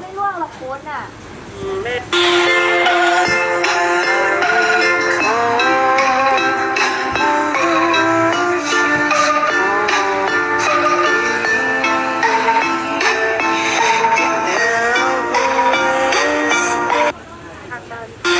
ไม่ร่วงหกคุณอะ Hakan.